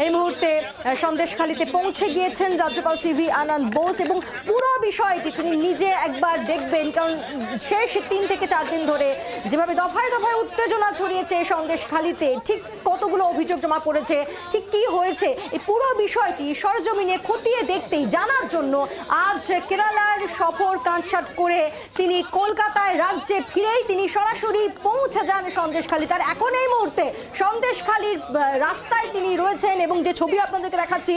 এই মুহূর্তে সন্দেশখালীতে পৌঁছে গিয়েছেন রাজ্যপাল সিভি আনন্দ বোস এবং পুরো বিষয়টি তিনি নিজে একবার দেখবেন, কারণ শেষ তিন থেকে চার দিন ধরে যেভাবে দফায় দফায় উত্তেজনা ছড়িয়েছে সন্দেশখালীতে, ঠিক কতগুলো অভিযোগ জমা পড়েছে, ঠিক কি হয়েছে, এই পুরো বিষয়টি সরজমিনে খতিয়ে দেখতেই জানার জন্য আজ কেরালার সফর কাটছাট করে তিনি কলকাতায় রাজ্যে ফিরেই তিনি সরাসরি পৌঁছে যান সন্দেশখালী। তার এখন এই মুহূর্তে সন্দেশখালীর রাস্তায় তিনি রয়েছেন এবং যে ছবি আপনাদেরকে দেখাচ্ছি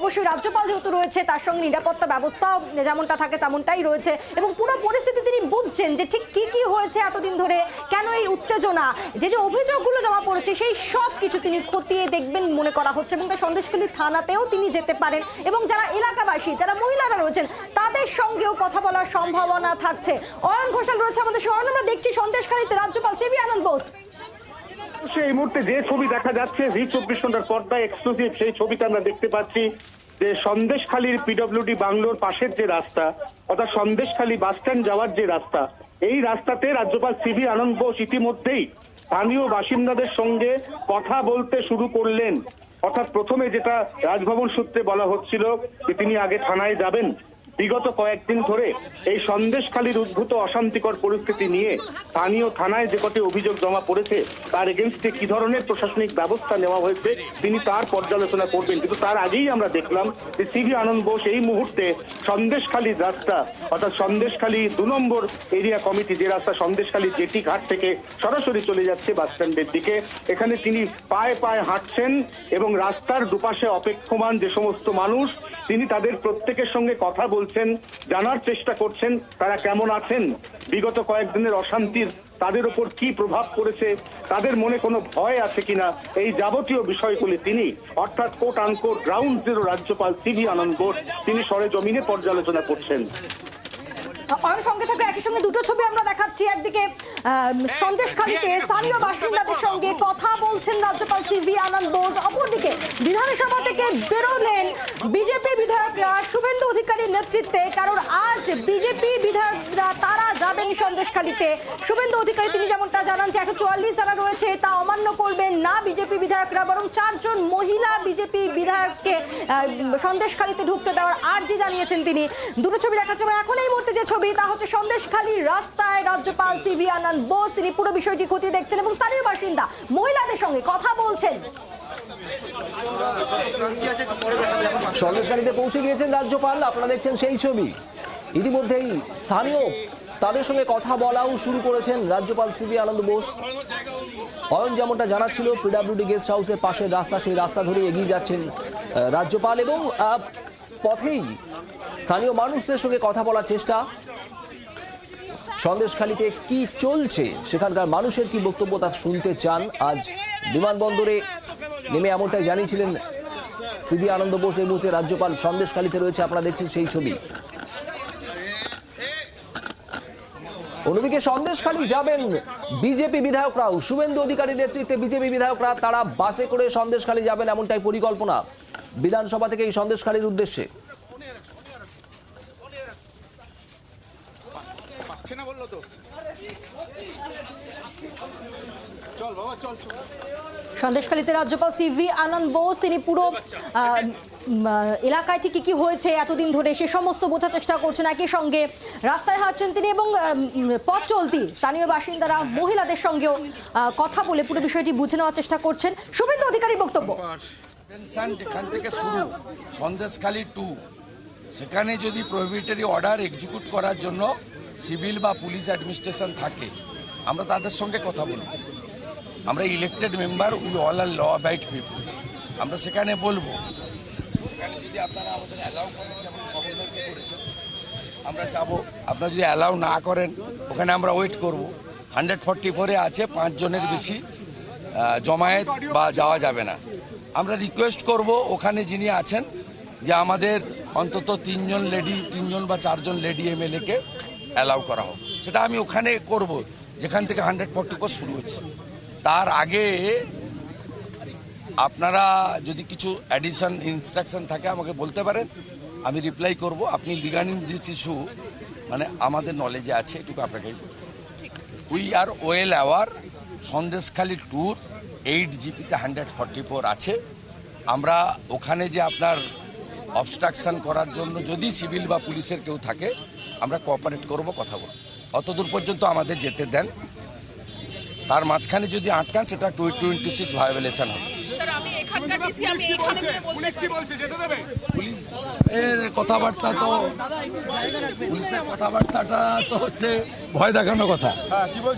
অবশ্যই রাজ্যপাল যেহেতু রয়েছে, তার সঙ্গে নিরাপত্তা ব্যবস্থাও যেমনটা থাকে তেমনটাই রয়েছে এবং পুরো পরিস্থিতি তিনি বুঝছেন যে ঠিক কি কি হয়েছে এতদিন ধরে, কেন এই উত্তেজনা, যে যে অভিযোগগুলো জমা পড়েছে সেই সব কিছু তিনি খতিয়ে দেখবেন মনে করা হচ্ছে এবং তার সন্দেশখালী থানাতেও তিনি যেতে পারেন এবং যারা এলাকাবাসী, যারা মহিলারা রয়েছেন, তাদের সঙ্গেও কথা বলার সম্ভাবনা থাকছে। অয়ন ঘোষাল রয়েছে আমাদের সঙ্গে, আমরা দেখছি সন্দেশখালীতে রাজ্যপাল সিবি আনন্দ বোস। এই মুহূর্তে যে ছবি দেখা যাচ্ছে জি চব্বিশ ঘণ্টার পর্দায় এক্সক্লুসিভ সেই ছবিটা আমরা দেখতে পাচ্ছি যে সন্দেশখালীর পিডব্লিউডি বাংলোর পাশের যে রাস্তা, অর্থাৎ সন্দেশখালী বাস স্ট্যান্ড যাওয়ার যে রাস্তা, এই রাস্তাতে রাজ্যপাল সিবি আনন্দ বোস ইতিমধ্যেই স্থানীয় বাসিন্দাদের সঙ্গে কথা বলতে শুরু করলেন। অর্থাৎ প্রথমে যেটা রাজভবন সূত্রে বলা হচ্ছিল যে তিনি আগে থানায় যাবেন। বিগত কয়েকদিন ধরে এই সন্দেশখালীর উদ্ভূত অশান্তিকর পরিস্থিতি নিয়ে স্থানীয় থানায় যে কটি অভিযোগ জমা পড়েছে, তার এগেনস্টে কি ধরনের প্রশাসনিক ব্যবস্থা নেওয়া হয়েছে, তিনি তার পর্যালোচনা করবেন। কিন্তু তার আগেই আমরা দেখলাম যে সিভি আনন্দ বোস এই মুহূর্তে সন্দেশখালীর রাস্তা, অর্থাৎ সন্দেশখালী দু নম্বর এরিয়া কমিটি, যে রাস্তা সন্দেশখালী জেটি ঘাট থেকে সরাসরি চলে যাচ্ছে বাস স্ট্যান্ডের দিকে, এখানে তিনি পায়ে পায়ে হাঁটছেন এবং রাস্তার দুপাশে অপেক্ষমান যে সমস্ত মানুষ, তিনি তাদের প্রত্যেকের সঙ্গে কথা বলছেন। জানার চেষ্টা করছেন, তারা কেমন আছেন, বিগত কয়েকদিনের অশান্তির তাদের উপর কি প্রভাব পড়েছে, তাদের মনে কোনো ভয় আছে কিনা, এই যাবতীয় বিষয়গুলি তিনি, অর্থাৎ কোট আনকোট গ্রাউন্ড জিরো রাজ্যপাল সিভি আনন্দ তিনি সরে জমিনে পর্যালোচনা করছেন। অয়ন সঙ্গে থাকা একই সঙ্গে দুটো ছবি আমরা দেখাচ্ছি। একদিকে সন্দেশখালীতে স্থানীয় বাসিন্দাদের সঙ্গে কথা বলছেন রাজ্যপাল সিভি আনন্দ বোস। অপরদিকে বিধানসভা থেকে বেরোলেন বিজেপি বিধায়করা। শুভেন্দু অধিকারীর নেতৃত্বে কারণ আজ বিজেপি বিধায়করা তারা যাবেন সন্দেশখালীতে। শুভেন্দু অধিকারী তিনি যেমনটা একশো চুয়াল্লিশ রয়েছে, তা অমান্য করবেন না বিজেপি বিধায়করা, বরং চারজন মহিলা বিজেপি বিধায়ককে সন্দেশখালীতে ঢুকতে দেওয়ার আর্জি জানিয়েছেন তিনি। দুটো ছবি দেখাচ্ছে আমরা এখন এই মুহূর্তে যে ছবি, তা হচ্ছে সন্দেশখালীর রাস্তায় রাজ্যপাল সিভি আনন্দ বোস। তিনি পুরো বিষয়টি খতিয়ে দেখছেন, এবং স্থানীয় বাসিন্দা মহিলাদের সঙ্গে কথা বলছেন। সন্দেশখালীতে পৌঁছে গিয়েছেন রাজ্যপাল, আপনারা দেখছেন সেই ছবি। ইতিমধ্যেই স্থানীয় তাদের সঙ্গে কথা বলাও শুরু করেছেন রাজ্যপাল সিবি আনন্দ বোস। অয়ন যেমনটা জানাচ্ছিল পিডাব্লিউডি গেস্ট হাউসের পাশের রাস্তা, সেই রাস্তা ধরে এগিয়ে যাচ্ছেন রাজ্যপাল এবং পথেই স্থানীয় মানুষদের সঙ্গে কথা বলার চেষ্টা। সন্দেশখালীতে কি চলছে, সেখানকার মানুষের কি বক্তব্য তা শুনতে চান? আজ বিমানবন্দরে নেমে এমনটাই জানিয়েছিলেন সিবি আনন্দ বোস। এই মুহূর্তে রাজ্যপাল সন্দেশখালীতে রয়েছে, আপনারা দেখছেন সেই ছবি। অন্যদিকে সন্দেশখালী যাবেন বিজেপি বিধায়করাও শুভেন্দু অধিকারীর নেতৃত্বে বিজেপি বিধায়করা তারা বাসে করে সন্দেশখালী যাবেন এমনটাই পরিকল্পনা বিধানসভা থেকে এই সন্দেশখালীর উদ্দেশ্যে। সন্দেশখালীতে রাজ্যপাল সিভি আনন্দ বোস তিনি পুরো এলাকায় ঠিক কি কি হয়েছে এতদিন ধরে সে সমস্ত বোঝার চেষ্টা করছেন একই সঙ্গে রাস্তায় হাঁটছেন তিনি এবং পথ চলতি স্থানীয় বাসিন্দারা মহিলাদের সঙ্গেও কথা বলে পুরো বিষয়টি বুঝে নেওয়ার চেষ্টা করছেন শুভেন্দু অধিকারীর বক্তব্য। যেখান থেকে শুরু সন্দেশখালী টু সেখানে যদি প্রহিবিটরি অর্ডার এক্সিকিউট করার জন্য সিভিল বা পুলিশ অ্যাডমিনিস্ট্রেশন থাকে, আমরা তাদের সঙ্গে কথা বলব আমরা elected member we all are law abide people আমরা সেখানে বলব যদি আপনারা আমাদের অ্যালাউ করেন আমরা যাব। আপনারা যদি অ্যালাউ না করেন, ওখানে আমরা ওয়েট করব। হান্ড্রেড ফর্টি ফোরে আছে পাঁচজনের বেশি জমায়েত বা যাওয়া যাবে না। আমরা রিকোয়েস্ট করব ওখানে যিনি আছেন, যে আমাদের অন্তত তিনজন লেডি তিনজন বা চারজন লেডি এমএলএকে অ্যালাউ করা হোক। সেটা আমি ওখানে করব যেখান থেকে হান্ড্রেড ফর্টি ফোর শুরু হয়েছে। তার আগে আপনারা যদি কিছু অ্যাডিশন ইনস্ট্রাকশন থাকে আমাকে বলতে পারেন আমি রিপ্লাই করব। আপনি লিগানিং দিস ইস্যু মানে আমাদের নলেজে আছে এটুকু আপনাকে we are well aware Sandeshkhali tour eight জিপিতে hundred forty four আছে। আমরা ওখানে যে আপনার অবস্ট্রাকশন করার জন্য যদি সিভিল বা পুলিশের কেউ থাকে আমরা কোঅপারেট করব কথা বলব। অতদূর পর্যন্ত আমাদের যেতে দেন। তার মাঝখানে যদি আটকান সেটা টু টোয়েন্টি সিক্স ভায়োলেশন হবে। স্যার আমি এখানকার ডিসি আমি এখানে গিয়ে বলতে পারি। পুলিশ এর কথাবার্তা তো পুলিশের কথাবার্তাটা তো হচ্ছে ভয় দেখানো কথা।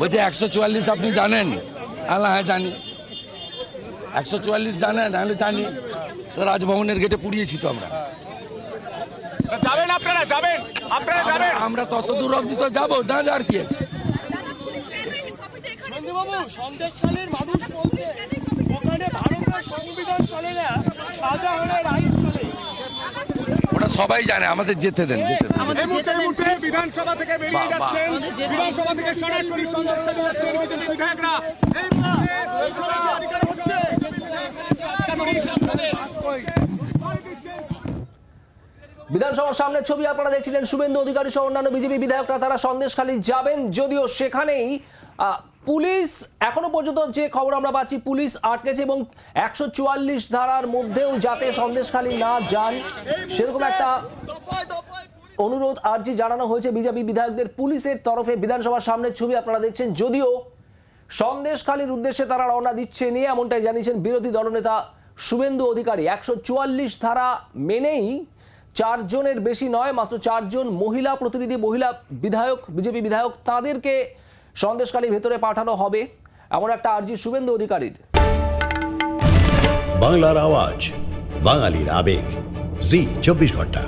বলছে? একশো চুয়াল্লিশ আপনি জানেন? আল্লাহ হ্যাঁ জানি। একশো চুয়াল্লিশ জানেন? আমি জানি। রাজভবনের গেটে পুড়িয়েছি তো আমরা। আপনারা যাবেন আপনারা যাবেন। আমরা তত দূর অব্দি তো যাব না যার কি আছে। সন্দেবাবু সন্দেশখালীর মানুষ বলছে ওখানে ভারতের সংবিধান চলে না শাহজাহানের আইন চলে। ওটা সবাই জানে আমাদের যেতে দেন যেতে দেন। বিধানসভা থেকে বেরিয়ে বাহ, বাহ। যাচ্ছেন। বিধানসভা থেকে সরাসরি সন্দেশখালী যাচ্ছেন বিজেপি বিধায়করা। এই মুহূর্তে অধিকার হচ্ছে বিধানসভার সামনের ছবি আপনারা দেখছিলেন শুভেন্দু অধিকারী সহ অন্যান্য বিজেপি বিধায়করা, তারা সন্দেশখালী যাবেন, যদিও সেখানেই পুলিশ এখনও পর্যন্ত যে খবর আমরা পাচ্ছি, পুলিশ আটকেছে এবং একশো চুয়াল্লিশ ধারার মধ্যেও যাতে সন্দেশখালী না যান, সেরকম একটা অনুরোধ আর্জি জানানো হয়েছে বিজেপি বিধায়কদের পুলিশের তরফে বিধানসভার সামনের ছবি আপনারা দেখছেন, যদিও সন্দেশখালীর উদ্দেশ্যে তারা রওনা দিচ্ছে নিয়ে, এমনটাই জানিয়েছেন বিরোধী দলনেতা শুভেন্দু অধিকারী। একশো চুয়াল্লিশ ধারা মেনেই চারজনের বেশি নয়, মাত্র চারজন মহিলা প্রতিনিধি, মহিলা বিধায়ক, বিজেপি বিধায়ক তাদেরকে সন্দেশকালীর ভেতরে পাঠানো হবে। এমন একটা আর্জি শুভেন্দু অধিকারীর। বাংলার আওয়াজ, বাঙালির আবেগ। জি, চব্বিশ ঘণ্টা।